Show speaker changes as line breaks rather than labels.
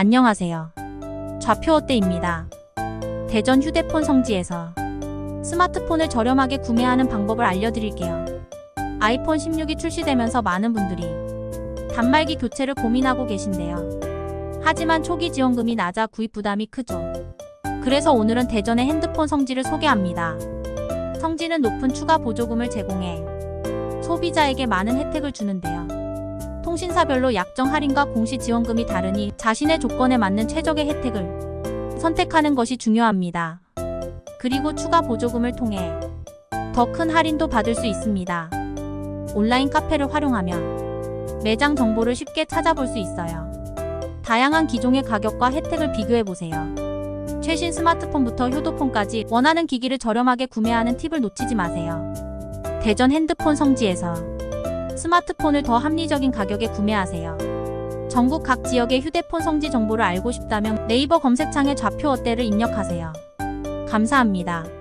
안녕하세요. 좌표 어때입니다. 대전 휴대폰 성지에서 스마트폰을 저렴하게 구매하는 방법을 알려드릴게요. 아이폰 16이 출시되면서 많은 분들이 단말기 교체를 고민하고 계신데요. 하지만 초기 지원금이 낮아 구입 부담이 크죠. 그래서 오늘은 대전의 핸드폰 성지를 소개합니다. 성지는 높은 추가 보조금을 제공해 소비자에게 많은 혜택을 주는데요. 통신사별로 약정 할인과 공시 지원금이 다르니 자신의 조건에 맞는 최적의 혜택을 선택하는 것이 중요합니다. 그리고 추가 보조금을 통해 더 큰 할인도 받을 수 있습니다. 온라인 카페를 활용하며 매장 정보를 쉽게 찾아볼 수 있어요. 다양한 기종의 가격과 혜택을 비교해 보세요. 최신 스마트폰부터 효도폰까지 원하는 기기를 저렴하게 구매하는 팁을 놓치지 마세요. 대전 핸드폰 성지에서 스마트폰을 더 합리적인 가격에 구매하세요. 전국 각 지역의 휴대폰 성지 정보를 알고 싶다면 네이버 검색창에 좌표 어때를 입력하세요. 감사합니다.